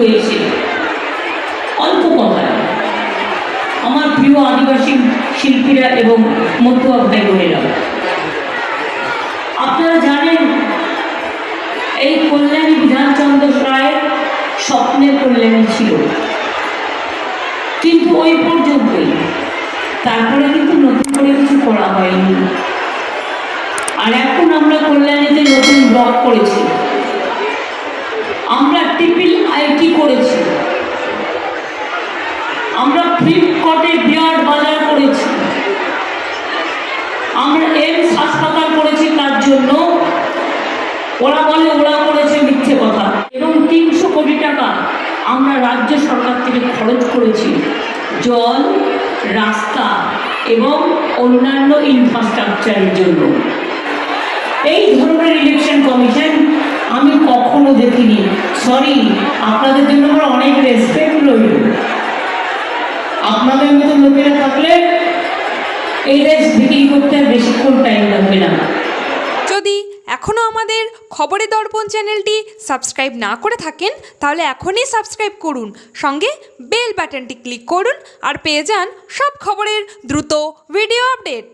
আজকে কি হয়েছে অল্প কথায় আমার প্রিয় আদিবাসী শিল্পীরা এবং মধ্যুয়া ভাই বোনেরা আপনারা জানেন এই কল্যাণী বিধানচন্দ্র রায়ের স্বপ্নের কল্যাণী ছিল। কিন্তু ওই পর্যন্তই। তারপরে কিন্তু নতুন করে কিছু করা হয়নি। আর এখন আমরা কল্যাণীতে নতুন ব্লক করেছি। করেছি। আমরা ফ্লিপকার্টে বাজার করেছি। আমরা হাসপাতাল করেছি তার জন্য। ওরা বলে, ওরা করেছে মিথ্যে কথা। এবং তিনশো কোটি টাকা আমরা রাজ্য সরকার থেকে খরচ করেছি। জল, রাস্তা এবং অন্যান্য ইনফ্রাস্ট্রাকচারের জন্য। এই ধরনের ইলেকশন কমিশন সরি আপনাদের জন্য আমার অনেক রেসপেক্ট রইল। আপনাদের মতো লোকেরা থাকলে এই রেস বিক্রি করতে আর বেশিক্ষণ টাইম লাগবে না। যদি এখনও আমাদের খবরের দর্পণ চ্যানেলটি সাবস্ক্রাইব না করে থাকেন, তাহলে এখনই সাবস্ক্রাইব করুন। সঙ্গে বেল বাটনটি ক্লিক করুন আর পেয়ে যান সব খবরের দ্রুত ভিডিও আপডেট